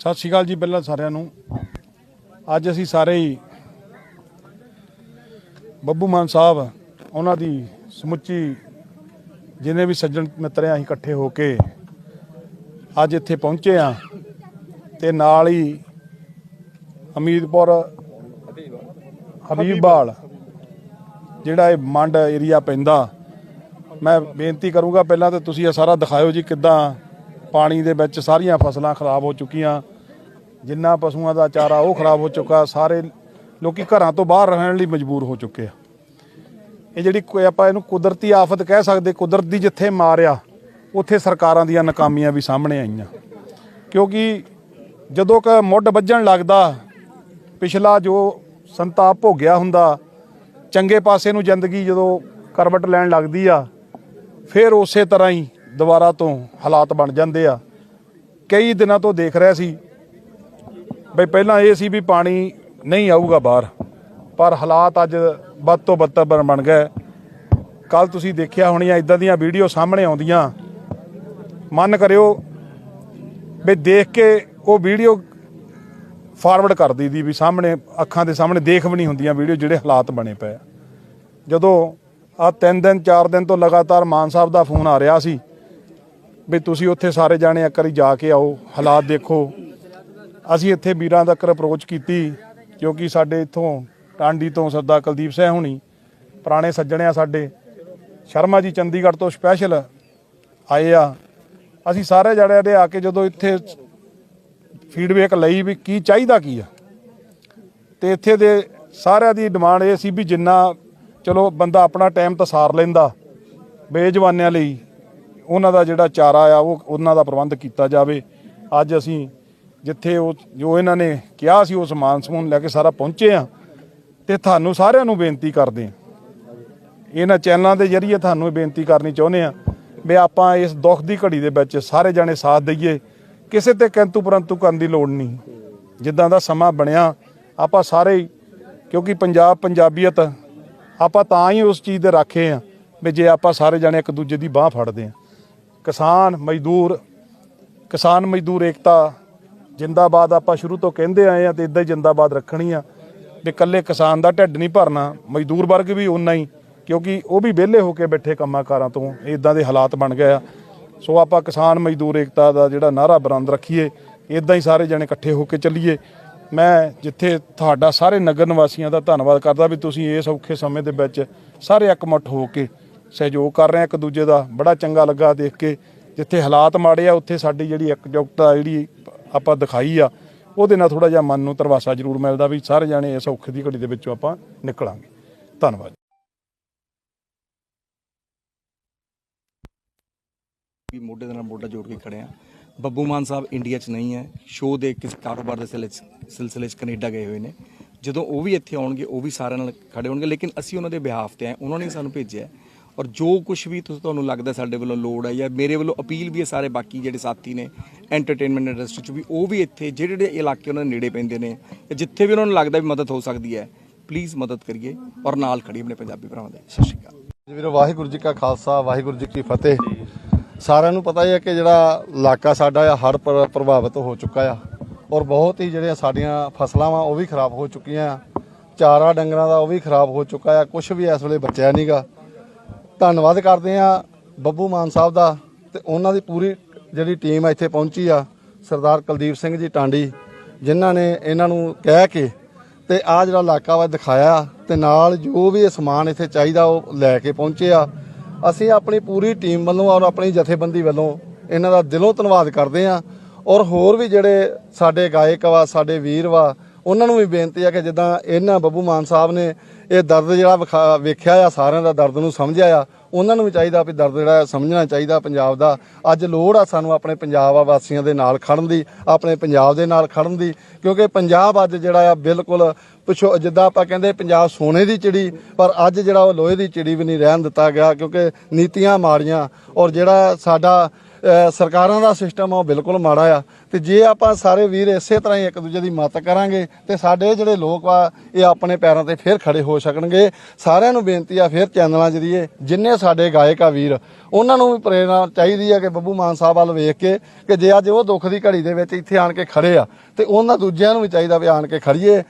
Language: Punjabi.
ਸਤਿ ਸ਼੍ਰੀ ਅਕਾਲ ਜੀ ਪਹਿਲਾਂ ਸਾਰਿਆਂ ਨੂੰ। ਅੱਜ ਅਸੀਂ ਸਾਰੇ ਹੀ ਬੱਬੂ ਮਾਨ ਸਾਹਿਬ, ਉਹਨਾਂ ਦੀ ਸਮੁੱਚੀ ਜਿੰਨੇ ਵੀ ਸੱਜਣ ਮਿੱਤਰ ਆ ਅਸੀਂ ਇਕੱਠੇ ਹੋ ਕੇ ਅੱਜ ਇੱਥੇ ਪਹੁੰਚੇ ਆ ਤੇ ਨਾਲ ਹੀ ਅਮੀਰਪੁਰ ਹਬੀਬਵਾਲ ਜਿਹੜਾ ਇਹ ਮੰਡ ਏਰੀਆ ਪੈਂਦਾ। ਮੈਂ ਬੇਨਤੀ ਕਰੂੰਗਾ ਪਹਿਲਾਂ ਤਾਂ ਤੁਸੀਂ ਇਹ ਸਾਰਾ ਦਿਖਾਇਓ ਜੀ ਕਿੱਦਾਂ ਪਾਣੀ ਦੇ ਵਿੱਚ ਸਾਰੀਆਂ ਫਸਲਾਂ ਖਰਾਬ ਹੋ ਚੁੱਕੀਆਂ। ਜਿੰਨਾ ਪਸ਼ੂਆਂ ਦਾ ਚਾਰਾ ਉਹ ਖਰਾਬ ਹੋ ਚੁੱਕਾ, ਸਾਰੇ ਲੋਕੀ ਘਰਾਂ ਤੋਂ ਬਾਹਰ ਰਹਿਣ ਲਈ ਮਜਬੂਰ ਹੋ ਚੁੱਕੇ ਆ। ਇਹ ਜਿਹੜੀ ਕੋਈ ਆਪਾਂ ਇਹਨੂੰ ਕੁਦਰਤੀ ਆਫਤ ਕਹਿ ਸਕਦੇ, ਕੁਦਰਤ ਦੀ ਜਿੱਥੇ ਮਾਰਿਆ, ਉੱਥੇ ਸਰਕਾਰਾਂ ਦੀਆਂ ਨਾਕਾਮੀਆਂ ਵੀ ਸਾਹਮਣੇ ਆਈਆਂ। ਕਿਉਂਕਿ ਜਦੋਂ ਕ ਮੁੱਢ ਵੱਜਣ ਲੱਗਦਾ, ਪਿਛਲਾ ਜੋ ਸੰਤਾਪ ਭੋਗਿਆ ਹੁੰਦਾ, ਚੰਗੇ ਪਾਸੇ ਨੂੰ ਜ਼ਿੰਦਗੀ ਜਦੋਂ ਕਰਵਟ ਲੈਣ ਲੱਗਦੀ ਆ, ਫਿਰ ਉਸੇ ਤਰ੍ਹਾਂ ਹੀ ਦੁਬਾਰਾ ਤੋਂ ਹਾਲਾਤ ਬਣ ਜਾਂਦੇ ਆ। ਕਈ ਦਿਨਾਂ ਤੋਂ ਦੇਖ ਰਿਹਾ ਸੀ ਬਈ ਪਹਿਲਾਂ ਇਹ ਸੀ ਵੀ ਪਾਣੀ ਨਹੀਂ ਆਊਗਾ ਬਾਹਰ, ਪਰ ਹਾਲਾਤ ਅੱਜ ਵੱਧ ਤੋਂ ਵੱਧ ਬਣ- ਗਏ। ਕੱਲ ਤੁਸੀਂ ਦੇਖਿਆ ਹੋਣੀਆਂ, ਇਦਾਂ ਦੀਆਂ ਵੀਡੀਓ ਸਾਹਮਣੇ ਆਉਂਦੀਆਂ। ਮਨ ਕਰਿਓ ਵੀ ਦੇਖ ਕੇ ਉਹ ਵੀਡੀਓ ਫਾਰਵਰਡ ਕਰ ਦਈਦੀ ਵੀ ਸਾਹਮਣੇ, ਅੱਖਾਂ ਦੇ ਸਾਹਮਣੇ ਦੇਖ ਵੀ ਨਹੀਂ ਹੁੰਦੀਆਂ ਵੀਡੀਓ ਜਿਹੜੇ ਹਾਲਾਤ ਬਣੇ ਪਏ ਆ। ਜਦੋਂ ਆ ਤਿੰਨ ਦਿਨ, ਚਾਰ ਦਿਨ ਤੋਂ ਲਗਾਤਾਰ ਮਾਨ ਸਾਹਿਬ ਦਾ ਫੋਨ ਆ ਰਿਹਾ ਸੀ ਵੀ ਤੁਸੀਂ ਉੱਥੇ ਸਾਰੇ ਜਾਣੇ ਇੱਕ ਵਾਰੀ ਜਾ ਕੇ ਆਓ, ਹਾਲਾਤ ਦੇਖੋ। ਅਸੀਂ ਇੱਥੇ ਵੀਰਾਂ ਤੱਕ ਅਪਰੋਚ ਕੀਤੀ, ਕਿਉਂਕਿ ਸਾਡੇ ਇੱਥੋਂ ਟਾਂਡੀ ਤੋਂ ਸਰਦਾਰ ਕੁਲਦੀਪ ਸਿੰਘ ਹੁਣੀ, ਪੁਰਾਣੇ ਸੱਜਣ ਆ ਸਾਡੇ। ਸ਼ਰਮਾ ਜੀ ਚੰਡੀਗੜ੍ਹ ਤੋਂ ਸਪੈਸ਼ਲ ਆਏ ਆ। ਅਸੀਂ ਸਾਰੇ ਜਣੇ ਦੇ ਆ ਕੇ ਜਦੋਂ ਇੱਥੇ ਫੀਡਬੈਕ ਲਈ ਵੀ ਕੀ ਚਾਹੀਦਾ ਕੀ ਆ। ਤੇ ਇੱਥੇ ਦੇ ਸਾਰਿਆਂ ਦੀ ਡਿਮਾਂਡ ਇਹ ਸੀ ਵੀ ਜਿੰਨਾ, ਚਲੋ ਬੰਦਾ ਆਪਣਾ ਟਾਈਮ ਤਾਂ ਸਾਰ ਲੈਂਦਾ, ਬੇਜਵਾਨਿਆਂ ਲਈ। ਉਹਨਾਂ ਦਾ ਜਿਹੜਾ ਚਾਰਾ ਆ, ਉਹ ਉਹਨਾਂ ਦਾ ਪ੍ਰਬੰਧ ਕੀਤਾ ਜਾਵੇ। ਅੱਜ ਅਸੀਂ ਜਿੱਥੇ ਉਹ, ਜੋ ਇਹਨਾਂ ਨੇ ਕਿਹਾ ਸੀ, ਉਹ ਸਮਾਨ ਸਮੂਨ ਲੈ ਕੇ ਸਾਰਾ ਪਹੁੰਚੇ ਆ ਤੇ ਤੁਹਾਨੂੰ ਸਾਰਿਆਂ ਨੂੰ ਬੇਨਤੀ ਕਰਦੇ ਆ ਇਹਨਾਂ ਚੈਨਲਾਂ ਦੇ ਜ਼ਰੀਏ ਤੁਹਾਨੂੰ ਇਹ ਬੇਨਤੀ ਕਰਨੀ ਚਾਹੁੰਦੇ ਆ ਵੀ ਆਪਾਂ ਇਸ ਦੁੱਖ ਦੀ ਘੜੀ ਦੇ ਵਿੱਚ ਸਾਰੇ ਜਾਣੇ ਸਾਥ ਦਈਏ। ਕਿਸੇ ਤੇ ਕਿੰਤੂ ਪਰੰਤੂ ਕਰਨ ਦੀ ਲੋੜ ਨਹੀਂ। ਜਿੱਦਾਂ ਦਾ ਸਮਾਂ ਬਣਿਆ, ਆਪਾਂ ਸਾਰੇ ਕਿਉਂਕਿ ਪੰਜਾਬ ਪੰਜਾਬੀਅਤ, ਆਪਾਂ ਤਾਂ ਹੀ ਉਸ ਚੀਜ਼ ਦੇ ਰਾਖੇ ਆ ਵੀ ਜੇ ਆਪਾਂ ਸਾਰੇ ਜਾਣੇ ਇੱਕ ਦੂਜੇ ਦੀ ਬਾਹ ਫੜਦੇ ਆ ਕਿਸਾਨ ਮਜ਼ਦੂਰ ਕਿਸਾਨ ਮਜ਼ਦੂਰ ਏਕਤਾ, ਜਿੰਦਾਬਾਦ ਆਪਾਂ ਸ਼ੁਰੂ ਤੋਂ ਕਹਿੰਦੇ ਆਏ ਆ ਤੇ ਇਦਾਂ ਹੀ ਜਿੰਦਾਬਾਦ ਰੱਖਣੀ ਆ ਵੀ ਇਕੱਲੇ ਕਿਸਾਨ ਦਾ ਢਿੱਡ ਨਹੀਂ ਭਰਨਾ, ਮਜ਼ਦੂਰ ਵਰਗ ਵੀ ਉਨਾ ਹੀ, ਕਿਉਂਕਿ ਉਹ ਵੀ ਵਿਹਲੇ ਹੋ ਕੇ ਬੈਠੇ ਕੰਮਾਂ ਕਾਰਾਂ ਤੋਂ ਇਦਾਂ ਦੇ ਹਾਲਾਤ ਬਣ ਗਏ ਆ। ਸੋ ਆਪਾਂ ਕਿਸਾਨ ਮਜ਼ਦੂਰ ਏਕਤਾ ਦਾ ਜਿਹੜਾ ਨਾਰਾ ਬੁਲੰਦ ਰੱਖੀਏ ਇਦਾਂ ਹੀ ਸਾਰੇ ਜਣੇ ਇਕੱਠੇ ਹੋ ਕੇ ਚੱਲੀਏ। ਮੈਂ ਜਿੱਥੇ ਤੁਹਾਡਾ ਸਾਰੇ ਨਗਰ ਨਿਵਾਸੀਆਂ ਦਾ ਧੰਨਵਾਦ ਕਰਦਾ ਵੀ ਤੁਸੀਂ ਇਸ ਔਖੇ ਸਮੇਂ ਦੇ ਵਿੱਚ ਸਾਰੇ ਇਕਮੁੱਠ ਹੋ ਕੇ ਸਹਿਯੋਗ ਕਰ ਰਹੇ ਆ ਇੱਕ ਦੂਜੇ ਦਾ। ਬੜਾ ਚੰਗਾ ਲੱਗਾ ਦੇਖ ਕੇ। ਜਿੱਥੇ ਹਾਲਾਤ ਮਾੜੇ ਆ, ਉੱਥੇ ਸਾਡੀ ਜਿਹੜੀ ਇਕਜੁੱਟਤਾ ਜਿਹੜੀ ਆਪਾਂ ਦਿਖਾਈ ਆ, ਉਹਦੇ ਨਾਲ ਥੋੜਾ ਜਿਹਾ ਮਨ ਨੂੰ ਤਰਵਾਸਾ ਜ਼ਰੂਰ ਮਿਲਦਾ ਵੀ ਸਾਰੇ ਜਾਣੇ ਇਸ ਔਖੇ ਦੀ ਘੜੀ ਦੇ ਵਿੱਚੋਂ ਆਪਾਂ ਨਿਕਲਾਂਗੇ। ਧੰਨਵਾਦ। ਵੀ ਮੋਢੇ ਦੇ ਨਾਲ ਮੋਢਾ ਜੋੜ ਕੇ ਖੜੇ ਆ। ਬੱਬੂ ਮਾਨ ਸਾਹਿਬ ਇੰਡੀਆ 'ਚ ਨਹੀਂ ਹੈ। ਸ਼ੋਅ ਦੇ ਕਿਸੇ ਕਾਰੋਬਾਰ ਦੇ ਸਿਲਸਿਲੇ 'ਚ- ਸਿਲਸਿਲੇ 'ਚ ਕੈਨੇਡਾ ਗਏ ਹੋਏ ਨੇ। ਜਦੋਂ ਉਹ ਵੀ ਇੱਥੇ ਆਉਣਗੇ, ਉਹ ਵੀ ਸਾਰਿਆਂ ਨਾਲ ਖੜੇ ਹੋਣਗੇ। ਲੇਕਿਨ ਅਸੀਂ ਉਹਨਾਂ ਦੇ ਬਿਹਾਫ ਤੇ ਆਏ। ਉਹਨਾਂ ਨੇ ਸਾਨੂੰ ਭੇਜਿਆ। ਔਰ ਜੋ ਕੁਝ ਵੀ ਤੁਸੀਂ ਤੁਹਾਨੂੰ ਲੱਗਦਾ ਸਾਡੇ ਵੱਲੋਂ ਲੋੜ ਹੈ ਜਾਂ ਮੇਰੇ ਵੱਲੋਂ ਅਪੀਲ ਵੀ ਹੈ ਸਾਰੇ ਬਾਕੀ ਜਿਹੜੇ ਸਾਥੀ ਨੇ ਐਂਟਰਟੇਨਮੈਂਟ ਇੰਡਸਟਰੀ 'ਚ ਵੀ, ਉਹ ਵੀ ਇੱਥੇ ਜਿਹੜੇ ਜਿਹੜੇ ਇਲਾਕੇ ਉਹਨਾਂ ਦੇ ਨੇੜੇ ਪੈਂਦੇ ਨੇ ਜਿੱਥੇ ਵੀ ਉਹਨਾਂ ਨੂੰ ਲੱਗਦਾ ਵੀ ਮਦਦ ਹੋ ਸਕਦੀ ਹੈ ਪਲੀਜ਼ ਮਦਦ ਕਰੀਏ ਔਰ ਨਾਲ ਖੜੀਏ ਆਪਣੇ ਪੰਜਾਬੀ ਭਰਾਵਾਂ ਦੇ। ਸਤਿ ਸ਼੍ਰੀ ਅਕਾਲ। ਜੀ ਵੀਰੋ, ਵਾਹਿਗੁਰੂ ਜੀ ਕਾ ਖਾਲਸਾ, ਵਾਹਿਗੁਰੂ ਜੀ ਕੀ ਫਤਿਹ। ਸਾਰਿਆਂ ਨੂੰ ਪਤਾ ਹੀ ਹੈ ਕਿ ਜਿਹੜਾ ਇਲਾਕਾ ਸਾਡਾ ਆ, ਹੜ੍ਹ ਪ੍ਰਭਾਵਿਤ ਹੋ ਚੁੱਕਾ ਆ ਔਰ ਬਹੁਤ ਹੀ ਜਿਹੜੀਆਂ ਸਾਡੀਆਂ ਫਸਲਾਂ ਵਾ, ਉਹ ਵੀ ਖਰਾਬ ਹੋ ਚੁੱਕੀਆਂ ਆ। ਚਾਰਾ ਡੰਗਰਾਂ ਦਾ ਉਹ ਵੀ ਖਰਾਬ ਹੋ ਚੁੱਕਾ ਆ ਕੁਝ ਵੀ ਇਸ ਵੇਲੇ ਬਚਿਆ ਨਹੀਂਗਾ ਧੰਨਵਾਦ ਕਰਦੇ ਆ ਬੱਬੂ ਮਾਨ ਸਾਹਿਬ ਦਾ ਤੇ ਉਹਨਾਂ ਦੀ ਪੂਰੀ ਜਿਹੜੀ ਟੀਮ ਆ ਇੱਥੇ ਪਹੁੰਚੀ ਆ, ਸਰਦਾਰ ਕੁਲਦੀਪ ਸਿੰਘ ਜੀ ਟਾਂਡੀ, ਜਿਨ੍ਹਾਂ ਨੇ ਇਹਨਾਂ ਨੂੰ ਕਹਿ ਕੇ ਤੇ ਆ ਜਿਹੜਾ ਇਲਾਕਾ ਵਾ ਦਿਖਾਇਆ ਤੇ ਨਾਲ ਜੋ ਵੀ ਇਹ ਸਮਾਨ ਇੱਥੇ ਚਾਹੀਦਾ ਉਹ ਲੈ ਕੇ ਪਹੁੰਚੇ ਆ। ਅਸੀਂ ਆਪਣੀ ਪੂਰੀ ਟੀਮ ਵੱਲੋਂ ਔਰ ਆਪਣੀ ਜਥੇਬੰਦੀ ਵੱਲੋਂ ਇਹਨਾਂ ਦਾ ਦਿਲੋਂ ਧੰਨਵਾਦ ਕਰਦੇ ਆ ਔਰ ਹੋਰ ਵੀ ਜਿਹੜੇ ਸਾਡੇ ਗਾਇਕ ਵਾ, ਸਾਡੇ ਵੀਰ ਵਾ ਉਹਨਾਂ ਨੂੰ ਵੀ ਬੇਨਤੀ ਆ ਕਿ ਜਿੱਦਾਂ ਇਹਨਾਂ ਬੱਬੂ ਮਾਨ ਸਾਹਿਬ ਨੇ ਇਹ ਦਰਦ ਜਿਹੜਾ ਵਿਖਾ- ਵੇਖਿਆ ਆ, ਸਾਰਿਆਂ ਦਾ ਦਰਦ ਨੂੰ ਸਮਝਿਆ ਆ, ਉਹਨਾਂ ਨੂੰ ਵੀ ਚਾਹੀਦਾ ਵੀ ਦਰਦ ਜਿਹੜਾ ਸਮਝਣਾ ਚਾਹੀਦਾ ਪੰਜਾਬ ਦਾ। ਅੱਜ ਲੋੜ ਆ ਸਾਨੂੰ ਆਪਣੇ ਪੰਜਾਬ ਵਾਸੀਆਂ ਦੇ ਨਾਲ ਖੜਨ ਦੀ, ਆਪਣੇ ਪੰਜਾਬ ਦੇ ਨਾਲ ਖੜਨ ਦੀ, ਕਿਉਂਕਿ ਪੰਜਾਬ ਅੱਜ ਜਿਹੜਾ ਆ ਬਿਲਕੁਲ ਪਿਛੋ ਜਿੱਦਾਂ ਆਪਾਂ ਕਹਿੰਦੇ ਪੰਜਾਬ ਸੋਨੇ ਦੀ ਚਿੜੀ, ਪਰ ਅੱਜ ਜਿਹੜਾ ਉਹ ਲੋਹੇ ਦੀ ਚਿੜੀ ਵੀ ਨਹੀਂ ਰਹਿਣ ਦਿੱਤਾ ਗਿਆ, ਕਿਉਂਕਿ ਨੀਤੀਆਂ ਮਾੜੀਆਂ ਔਰ ਜਿਹੜਾ ਸਾਡਾ ਸਰਕਾਰਾਂ ਦਾ ਸਿਸਟਮ ਆ, ਉਹ ਬਿਲਕੁਲ ਮਾੜਾ ਆ। ਤੇ ਜੇ ਆਪਾਂ ਸਾਰੇ ਵੀਰ ਇਸੇ ਤਰ੍ਹਾਂ ਹੀ ਇੱਕ ਦੂਜੇ ਦੀ ਮਦਦ ਕਰਾਂਗੇ, ਤੇ ਸਾਡੇ ਜਿਹੜੇ ਲੋਕ ਆ, ਇਹ ਆਪਣੇ ਪੈਰਾਂ ਤੇ ਫੇਰ ਖੜੇ ਹੋ ਸਕਣਗੇ। ਸਾਰਿਆਂ ਨੂੰ ਬੇਨਤੀ ਆ, ਫੇਰ ਚੈਨਲਾਂ ਜਰੀਏ, ਜਿੰਨੇ ਸਾਡੇ ਗਾਇਕ ਆ ਵੀਰ, ਉਹਨਾਂ ਨੂੰ ਵੀ ਪ੍ਰੇਰਣਾ ਚਾਹੀਦੀ ਆ ਕਿ ਬੱਬੂ ਮਾਨ ਸਾਹਿਬ ਵੱਲ ਵੇਖ ਕੇ, ਕਿ ਜੇ ਅੱਜ ਉਹ ਦੁੱਖ ਦੀ ਘੜੀ ਦੇ ਵਿੱਚ ਇੱਥੇ ਆਣ ਕੇ ਖੜੇ ਆ, ਤੇ ਉਹਨਾਂ ਦੂਜਿਆਂ ਨੂੰ ਵੀ ਚਾਹੀਦਾ ਵੀ ਆਣ ਕੇ ਖੜੀਏ।